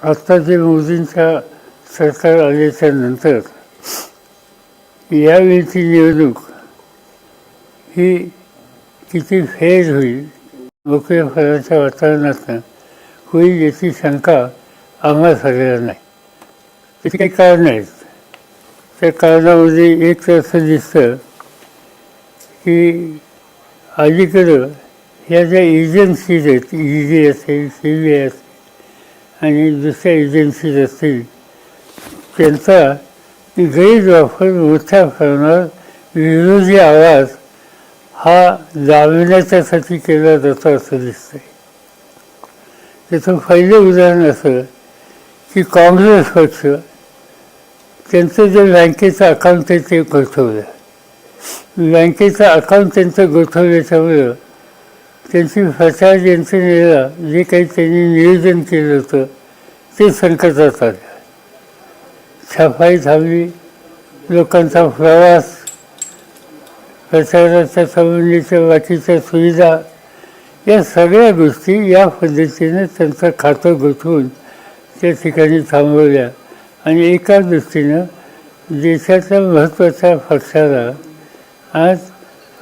आता जे मोदींच्या सरकार आल्याच्यानंतर यावेळीची निवडणूक ही किती फेर होईल मोकळ्या फळाच्या वातावरणातनं होईल याची शंका आम्हा सगळ्यांना नाही. त्याची काही कारण आहेत. त्या कारणामध्ये एक तर असं दिसतं की अलीकडं ह्या ज्या एजन्सीज आहेत ई डी असेल सी बी आय असेल आणि दुसऱ्या एजन्सीज असतील त्यांचा गैरवापर मोठ्या प्रमाणात विरोधी आवाज हा दाबण्याच्यासाठी केला जातो असं दिसतंय. त्याचं पहिलं उदाहरण असं की काँग्रेस पक्ष त्यांचं जे बँकेचं अकाउंट आहे ते गोठवलं. बँकेचं अकाउंट त्यांचं गोठवल्याच्यामुळं त्यांची प्रचार यंत्रणेला जे काही त्यांनी नियोजन केलं होतं ते संकटात आलं. छपाई थांबली लोकांचा प्रवास प्रचाराच्या संबंधीच्या बाकीच्या सुविधा या सगळ्या गोष्टी या पद्धतीने त्यांचं खातं गोठवून त्या ठिकाणी थांबवल्या. आणि एका दृष्टीनं देशाच्या महत्त्वाच्या पक्षाला आज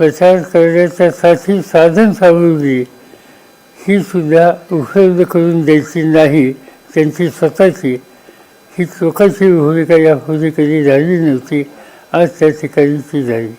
प्रचार करण्याच्यासाठी साधन सामग्री ही सुद्धा उपलब्ध करून द्यायची नाही त्यांची स्वतःची. ही चोखाची भूमिका यापूर्वी कधी झाली नव्हती आज त्या ठिकाणी ती झाली.